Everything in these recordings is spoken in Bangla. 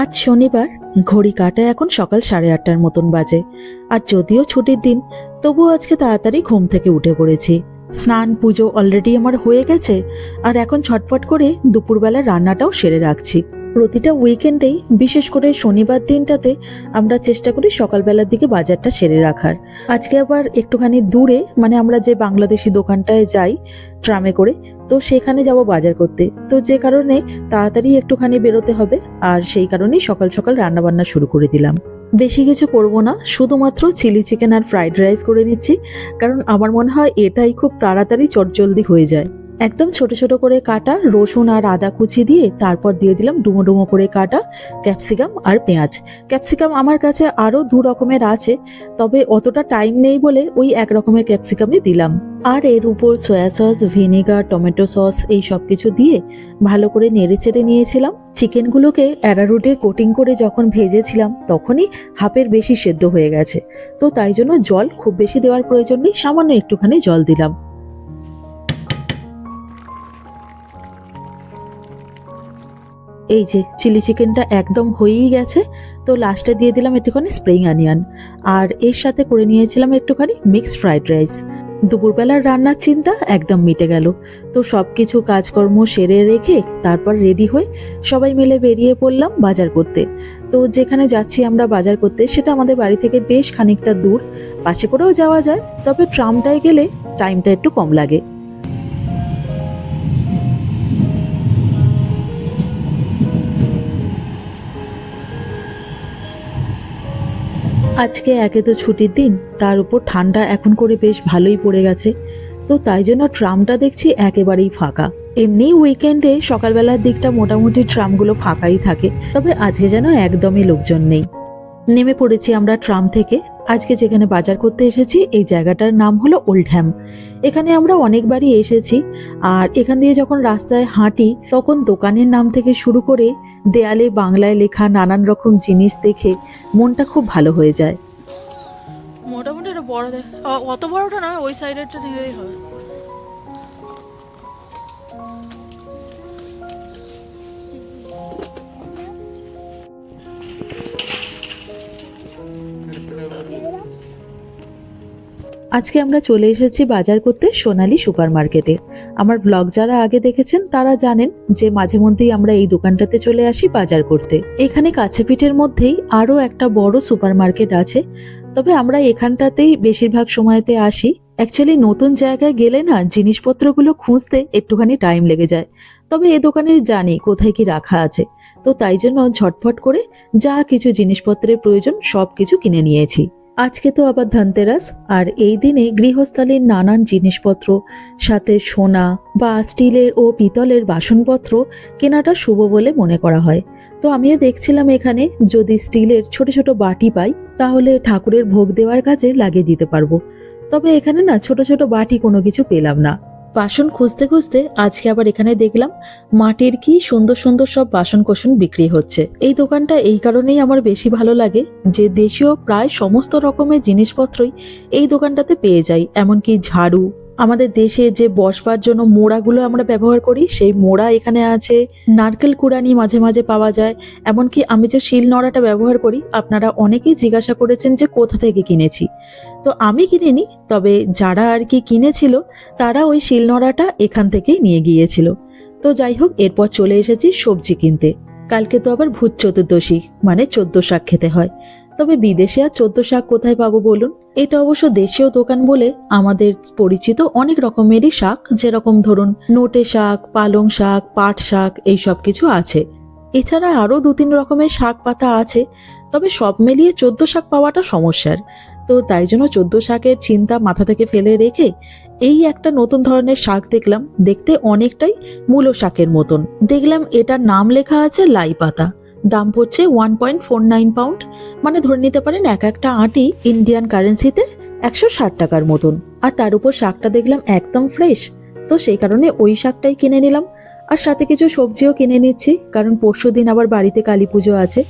আজ শনিবার, ঘড়ি কাটা এখন সকাল সাড়ে আটটার মতন বাজে। আর যদিও ছুটির দিন তবু আজকে তাড়াতাড়ি ঘুম থেকে উঠে পড়েছি। স্নান, পুজো অলরেডি আমার হয়ে গেছে, আর এখন ছটপট করে দুপুরবেলা রান্নাটাও সেরে রাখছি। প্রতিটা উইকেন্ডেই বিশেষ করে শনিবার দিনটাতে, আমরা চেষ্টা করি সকালবেলার দিকে বাজারটা সেরে রাখার। আজকে আবার একটুখানি দূরে মানে আমরা যে বাংলাদেশি দোকানটায় যাই, ট্রামে করে, তো সেখানে যাব বাজার করতে। তো যে কারণে তাড়াতাড়ি একটুখানি বেরোতে হবে, আর সেই কারণেই সকাল সকাল রান্না বান্না শুরু করে দিলাম। বেশি কিছু করব না, শুধুমাত্র চিলি চিকেন আর ফ্রাইড রাইস করে নিচ্ছি, কারণ আমার মনে হয় এটাই খুব তাড়াতাড়ি চটজলদি হয়ে যায়। একদম ছোট ছোট করে কাটা রসুন আর আদা কুচি দিয়ে তারপর দিয়ে দিলাম ডুমো ডুমো করে কাটা ক্যাপসিকাম আর পেঁয়াজ। ক্যাপসিকাম আমার কাছে আরও দু রকমের আছে, তবে অতটা টাইম নেই বলে ওই এক রকমের ক্যাপসিকামই দিলাম। আর এর উপর soya sauce, vinegar, tomato sauce এই সব কিছু দিয়ে ভালো করে নেড়ে চেড়ে নিয়েছিলাম। চিকেনগুলোকে অ্যারারুটে কোটিং করে যখন ভেজেছিলাম তখনই হাফের বেশি সেদ্ধ হয়ে গেছে। তো তাই জন্য জল খুব বেশি দেওয়ার প্রয়োজন নেই, সামান্য একটুখানি জল দিলাম। এই যে চিলি চিকেনটা একদম হয়েই গেছে, তো লাস্টে দিয়ে দিলাম একটুখানি স্প্রিং অনিয়ন আর এর সাথে করে নিয়েছিলাম একটুখানি মিক্সড ফ্রাইড রাইস দুপুরবেলার রান্নার চিন্তা একদম মিটে গেল। তো সব কিছু কাজকর্ম সেরে রেখে তারপর রেডি হয়ে সবাই মিলে বেরিয়ে পড়লাম বাজার করতে। তো যেখানে যাচ্ছি আমরা বাজার করতে, সেটা আমাদের বাড়ি থেকে বেশ খানিকটা দূর। পাশে করেও যাওয়া যায়, তবে ট্রামটায় গেলে টাইমটা একটু কম লাগে। আজকে একে তো ছুটির দিন, তার উপর ঠান্ডা এখন করে বেশ ভালোই পড়ে গেছে। তো তাই জন্য ট্রামটা দেখছি একেবারেই ফাঁকা। এমনি উইকেন্ডে সকালবেলার দিকটা মোটামুটি ট্রামগুলো ফাঁকাই থাকে, তবে আজকে যেন একদমই লোকজন নেই। নেমে পড়েছি আমরা ট্রাম থেকে আজকে যেখানে বাজার করতে এসেছি, এই জায়গাটার নাম হলো ওল্ড হ্যাম এখানে আমরা অনেকবারই এসেছি আর এখান দিয়ে যখন রাস্তায় হাঁটি, তখন দোকানের নাম থেকে শুরু করে দেয়ালে, বাংলায় লেখা নানান রকম জিনিস দেখে মনটা খুব ভালো হয়ে যায়। মোটামুটি এটা বড় দেখ অত বড়টা নয় ওই সাইডেরটা দিলেই হবে আজকে আমরা চলে এসেছি বাজার করতে সোনালি সুপার মার্কেটে আমার ব্লগ যারা আগে দেখেছেন, তারা জানেন যে মাঝে মধ্যেই আমরা এই দোকানটাতে চলে আসি বাজার করতে। এখানে কাছেপিঠের মধ্যেই আরও একটা বড় সুপার মার্কেট আছে। তবে আমরা এখানটাতেই বেশিরভাগ সময়তে আসি। অ্যাকচুয়ালি নতুন জায়গায় গেলে না জিনিসপত্রগুলো খুঁজতে একটুখানি টাইম লেগে যায়। তবে এ দোকানের জানি কোথায় কি রাখা আছে। তো তাই জন্য ঝটফট করে যা কিছু জিনিসপত্রের প্রয়োজন সব কিছু কিনে নিয়েছি। আজকে তো আবার ধনতেরাস, আর এই দিনে গৃহস্থালীর নানান জিনিসপত্র, সাথে সোনা বা স্টিলের ও পিতলের বাসনপত্র কেনাটা শুভ বলে মনে করা হয়। তো আমিও দেখছিলাম এখানে, যদি স্টিলের ছোট ছোট বাটি পাই, তাহলে ঠাকুরের ভোগ দেওয়ার কাজে লাগিয়ে দিতে পারব। তবে এখানে না ছোট ছোট বাটি কোনো কিছু পেলাম না। বাসন খুঁজতে খুঁজতে আজকে আবার এখানে দেখলাম মাটির কি সুন্দর সুন্দর সব বাসন কোসন বিক্রি হচ্ছে। এই দোকানটা এই কারণেই আমার বেশি ভালো লাগে যে দেশীয় প্রায় সমস্ত রকমের জিনিসপত্রই এই দোকানটাতে পেয়ে যাই, এমনকি ঝাড়ু আমাদের দেশে যে বসবার জন্য মোড়াগুলো আমরা ব্যবহার করি, সেই মোড়া এখানে আছে। নারকেল কুড়ানি মাঝে মাঝে পাওয়া যায়। এমনকি আমি যে শিল নোড়াটা ব্যবহার করি, আপনারা অনেকেই জিজ্ঞাসা করেছেন যে কোথা থেকে কিনেছি। তো আমি কিনিনি তবে যারা আর কি কিনেছিল, তারা ওই শিল নোড়াটা এখান থেকেই নিয়ে গিয়েছিল। তো যাই হোক, এরপর চলে এসেছি সবজি কিনতে। কালকে তো আবার ভূত চতুর্দশী মানে চোদ্দ শাক খেতে হয়। তবে বিদেশে আর চোদ্দ শাক কোথায় পাবো বলুন? এটা অবশ্য দেশীয় দোকান বলে আমাদের পরিচিত অনেক রকমেরই শাক, যেরকম ধরুন নোটে শাক, পালং শাক, পাট শাক, এই সব কিছু আছে। এছাড়া আরও দু তিন রকমের শাক পাতা আছে, তবে সব মিলিয়ে চোদ্দ শাক পাওয়াটা সমস্যার। তো তাই জন্য চোদ্দ শাকের চিন্তা মাথা থেকে ফেলে রেখে এই একটা নতুন ধরনের শাক দেখলাম, দেখতে অনেকটাই মূলো শাকের মতন। দেখলাম এটার নাম লেখা আছে লাই পাতা। দাম পড়ছে one point four nine pound মানে ধরে নিতে পারেন এক একটা আটি ইন্ডিয়ান কারেন্সিতে একশো ষাট টাকার মতন। আর তার উপর শাকটা দেখলাম একদম ফ্রেশ তো সেই কারণে ওই শাকটাই কিনে নিলাম। আর সাথে কিছু সবজিও কিনে নিচ্ছি, কারণ পরশু দিন আবার বাড়িতে কালী পুজো আছে,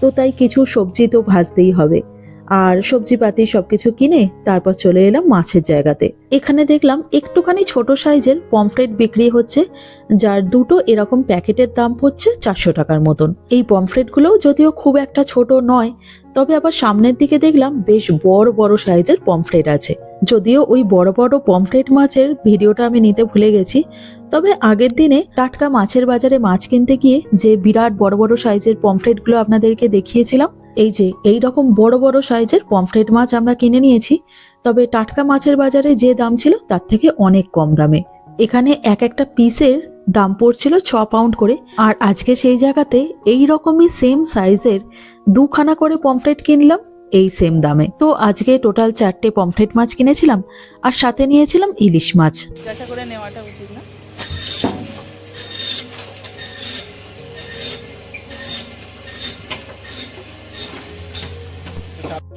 তো তাই কিছু সবজি তো ভাজতেই হবে। আর সবজিপাতি সবকিছু কিনে তারপর চলে এলাম মাছের জায়গাতে। এখানে দেখলাম একটুখানি ছোট সাইজের পমফ্রেট বিক্রি হচ্ছে, যার দুটো এরকম প্যাকেটের দাম হচ্ছে চারশো টাকার মতন। এই পমফ্রেটগুলোও যদিও খুব একটা ছোট নয়, তবে আবার সামনের দিকে দেখলাম বেশ বড় বড় সাইজের পমফ্রেট আছে। যদিও ওই বড় বড় পমফ্রেট মাছের ভিডিওটা আমি নিতে ভুলে গেছি, তবে আগের দিনে টাটকা মাছের বাজারে মাছ কিনতে গিয়ে যে বিরাট বড় বড় সাইজের পমফ্রেটগুলো আপনাদেরকে দেখিয়েছিলাম এই যে, এই রকম বড় বড় সাইজের পমফ্রেট মাছ আমরা কিনে নিয়েছি, তবে টাটকা মাছের বাজারে যে দাম ছিল তার থেকে অনেক কম দামে। এখানে এক একটা পিসের দাম পড়ছিল ছ পাউন্ড করে, আর আজকে সেই জায়গাতে এই রকমই সেম সাইজের দুখানা করে পমফ্রেট কিনলাম, এই সেম দামে। তো আজকে টোটাল চারটে পমফ্রেট মাছ কিনেছিলাম, আর সাথে নিয়েছিলাম ইলিশ মাছ। করে নেওয়াটা উচিত না।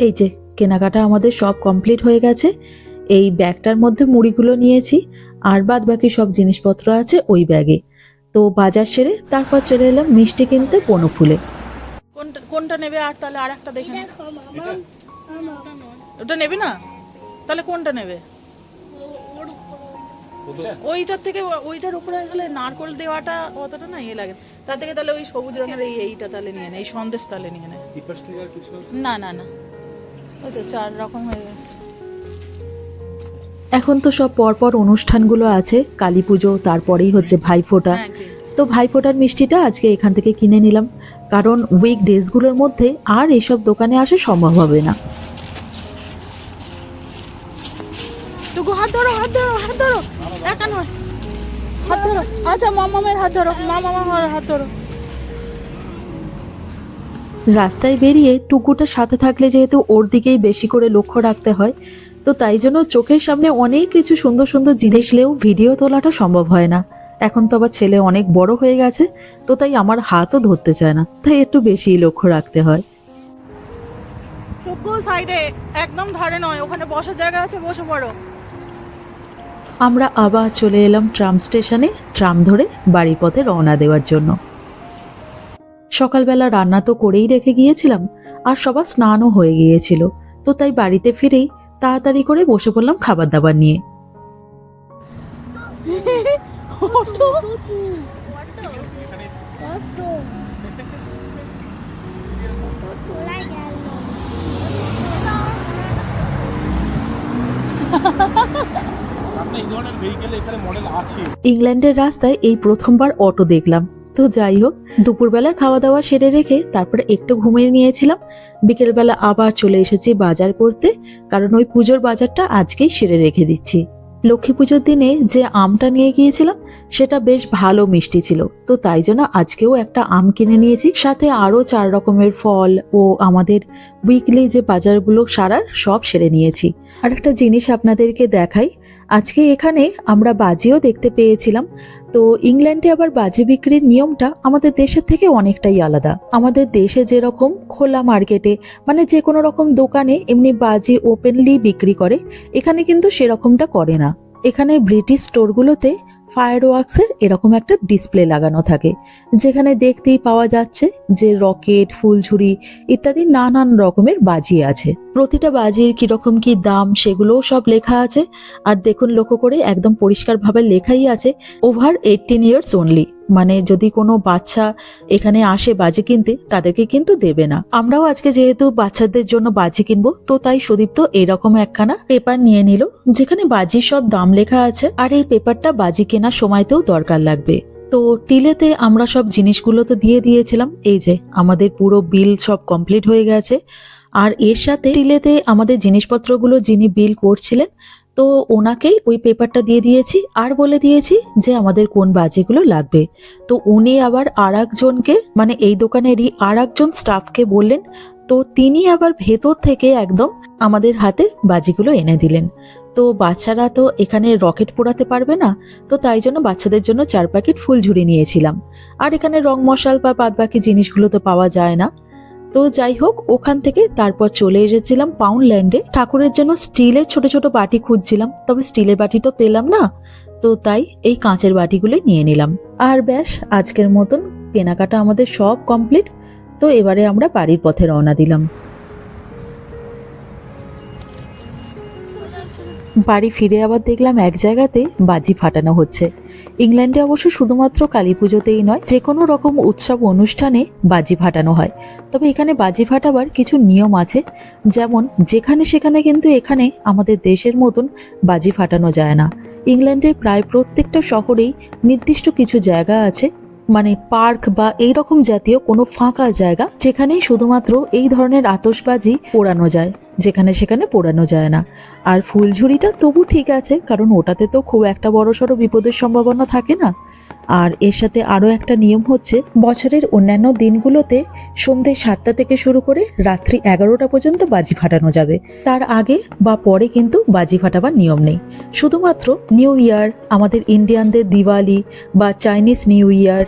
এই যে কেনাকাটা আমাদের সব কমপ্লিট হয়ে গেছে। এই ব্যাগটার মধ্যে মুড়িগুলো নিয়েছি আর বাদ বাকি সব জিনিসপত্র আছে ওই ব্যাগে। তো বাজার সেরে তারপর চলে এলাম মিষ্টি কিনতে বনফুলে কোনটা কোনটা নেবে আর তাহলে আর একটা দেখে নে। ওটা নেবে না? তাহলে কোনটা নেবে? ওইটার থেকে ওইটার উপরে তাহলে নারকল দেওয়াটা অতটা না ইয়ে লাগে। তার থেকে তাহলে ওই সবুজ রঙের এই এইটা তাহলে নিয়ে নেয় এই সন্দেশ তাহলে নিয়ে নেয় না না না। ওই তো চার রকম হয়ে গেছে। এখন তো সব পরপর অনুষ্ঠানগুলো আছে কালী পুজো তারপরেই হচ্ছে ভাইফোঁটা। হ্যাঁ? তো ভাইফোঁটার মিষ্টিটা আজকে এখান থেকে কিনে নিলাম। কারণ উইক ডেজগুলোর মধ্যে আর এসব দোকানে আসা সম্ভব হবে না। হাত ধরো হাত ধরো হাত ধরো। হাত ধরো। আচ্ছা মামামের হাত ধরো মামা মামার হাত ধরো। রাস্তায় বেরিয়ে টুকুটা সাথে থাকলে যেহেতু ওর দিকেই বেশি করে লক্ষ্য রাখতে হয় তো তাই জন্য চোখের সামনে অনেক কিছু সুন্দর সুন্দর জিনিস লেও ভিডিও তোলাটা সম্ভব হয় না। এখন তো আবার ছেলে অনেক বড় হয়ে গেছে তো তাই আমার হাতও ধরতে চায় না তাই একটু বেশি লক্ষ্য রাখতে হয়। সাইডে একদম ধারে নয় ওখানে বসার জায়গা আছে বসে পড়ো। আমরা আবার চলে এলাম ট্রাম স্টেশনে ট্রাম ধরে বাড়ির পথে রওনা দেওয়ার জন্য। সকালবেলা রান্না তো করেই রেখে গিয়েছিলাম আর সবার স্নানও হয়ে গিয়েছিল তো তাই বাড়িতে ফিরেই তাড়াতাড়ি করে বসে পড়লাম খাবার দাবার নিয়ে ইংল্যান্ডের রাস্তায় এই প্রথমবার অটো দেখলাম। তো যাই হোক, দুপুরবেলার খাওয়া দাওয়া সেরে রেখে তারপরে একটু ঘুমিয়ে নিয়েছিলাম। বিকেলবেলা আবার চলে এসেছি বাজার করতে, কারণ ওই পুজোর বাজারটা আজকেই সেরে রেখে দিচ্ছি। লক্ষ্মী পুজোর দিনে যে আমটা নিয়ে গিয়েছিলাম, সেটা বেশ ভালো মিষ্টি ছিল। তো তাই জন্য আজকেও একটা আম কিনে নিয়েছি। সাথে আরও চার রকমের ফল ও আমাদের উইকলি যে বাজারগুলো সারার সব সেরে নিয়েছি। আর একটা জিনিস আপনাদেরকে দেখাই আজকে এখানে আমরা বাজিও দেখতে পেয়েছিলাম। তো ইংল্যান্ডে আবার বাজি বিক্রির নিয়মটা আমাদের দেশের থেকে অনেকটাই আলাদা। আমাদের দেশে যেরকম খোলা মার্কেটে মানে যে কোনো রকম দোকানে এমনি বাজি ওপেনলি বিক্রি করে, এখানে কিন্তু সেরকমটা করে না। এখানে ব্রিটিশ স্টোরগুলোতে ফায়ার ওয়ার্কসের এরকম একটা ডিসপ্লে লাগানো থাকে, যেখানে দেখতেই পাওয়া যাচ্ছে যে রকেট ফুলঝুরি ইত্যাদি নানান রকমের বাজি আছে। প্রতিটা বাজির কীরকম কি দাম সেগুলোও সব লেখা আছে। আর দেখুন লক্ষ্য করে একদম পরিষ্কারভাবে লেখাই আছে ওভার এইটিন ইয়ার্স অনলি মানে যদি কোনো বাচ্চা এখানে আসে বাজি কিনতে, তাদেরকে কিন্তু দেবে না। আমরাও আজকে যেহেতু বাচ্চাদের জন্য বাজি কিনবো, তো তাই সুদীপ্ত এরকম একখানা পেপার নিয়ে নিল, যেখানে বাজির সব দাম লেখা আছে, আর এই পেপারটা বাজি কেনার সময়তেও দরকার লাগবে। তো টিলেতে আমরা সব জিনিসগুলো তো দিয়ে দিয়েছিলাম, এই যে আমাদের পুরো বিল সব কমপ্লিট হয়ে গেছে। আর এর সাথে টিলেতে আমাদের জিনিসপত্রগুলো যিনি বিল করছিলেন তো ওনাকেই ওই পেপারটা দিয়ে দিয়েছি আর বলে দিয়েছি যে আমাদের কোন বাজিগুলো লাগবে। তো উনি আবার আর একজনকে মানে এই দোকানেরই আর একজন স্টাফকে বললেন, তো তিনি আবার ভেতর থেকে একদম আমাদের হাতে বাজিগুলো এনে দিলেন। তো বাচ্চারা তো এখানে রকেট পোড়াতে পারবে না, তো তাই জন্য বাচ্চাদের জন্য চার প্যাকেট ফুল ফুলঝুরি নিয়েছিলাম। আর এখানে রং মশাল বা বাদবাকি জিনিসগুলো তো পাওয়া যায় না। তো যাই হোক, ওখান থেকে তারপর চলে এসেছিলাম পাউন্ডল্যান্ডে ঠাকুরের জন্য স্টিলের ছোট ছোট বাটি খুঁজছিলাম, তবে স্টিলের বাটি তো পেলাম না। তো তাই এই কাঁচের বাটিগুলোই নিয়ে নিলাম। আর ব্যাস, আজকের মতন কেনাকাটা আমাদের সব কমপ্লিট তো এবারে আমরা বাড়ির পথে রওনা দিলাম। বাড়ি ফিরে আবার দেখলাম এক জায়গাতে বাজি ফাটানো হচ্ছে। ইংল্যান্ডে অবশ্য শুধুমাত্র কালী পুজোতেই নয় যে কোনো রকম উৎসব অনুষ্ঠানে বাজি ফাটানো হয়। তবে এখানে বাজি ফাটাবার কিছু নিয়ম আছে, যেমন যেখানে সেখানে কিন্তু এখানে আমাদের দেশের মতন বাজি ফাটানো যায় না। ইংল্যান্ডের প্রায় প্রত্যেকটা শহরেই নির্দিষ্ট কিছু জায়গা আছে মানে পার্ক বা এই রকম জাতীয় কোনো ফাঁকা জায়গা, যেখানেই শুধুমাত্র এই ধরনের আতশবাজি পোড়ানো যায়। যেখানে সেখানে পোড়ানো যায় না। আর ফুলঝুরিটা তবু ঠিক আছে, কারণ ওটাতে তো খুব একটা বড় সড়ো বিপদের সম্ভাবনা থাকে না। আর এর সাথে আরও একটা নিয়ম হচ্ছে, বছরের অন্যান্য দিনগুলোতে সন্ধে সাতটা থেকে শুরু করে রাত্রি এগারোটা পর্যন্ত বাজি ফাটানো যাবে। তার আগে বা পরে কিন্তু বাজি ফাটাবার নিয়ম নেই। শুধুমাত্র নিউ ইয়ার, আমাদের ইন্ডিয়ানদের দিওয়ালি বা চাইনিজ নিউ ইয়ার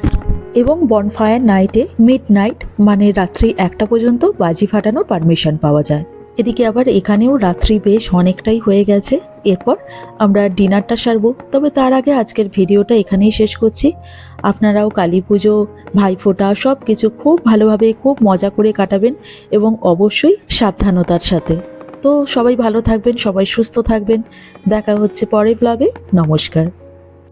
এবং বনফায়ার নাইটে মিড নাইট মানে রাত্রি একটা পর্যন্ত বাজি ফাটানোর পারমিশন পাওয়া যায়। এদিকে আবার এখানেও রাত্রি বেশ অনেকটাই হয়ে গেছে। এরপর আমরা ডিনারটা সারবো। তবে তার আগে আজকের ভিডিওটা এখানেই শেষ করছি। আপনারাও কালী পুজো, ভাইফোঁটা সব কিছু খুব ভালোভাবে, খুব মজা করে কাটাবেন এবং অবশ্যই সাবধানতার সাথে। তো সবাই ভালো থাকবেন, সবাই সুস্থ থাকবেন। দেখা হচ্ছে পরের ব্লগে নমস্কার।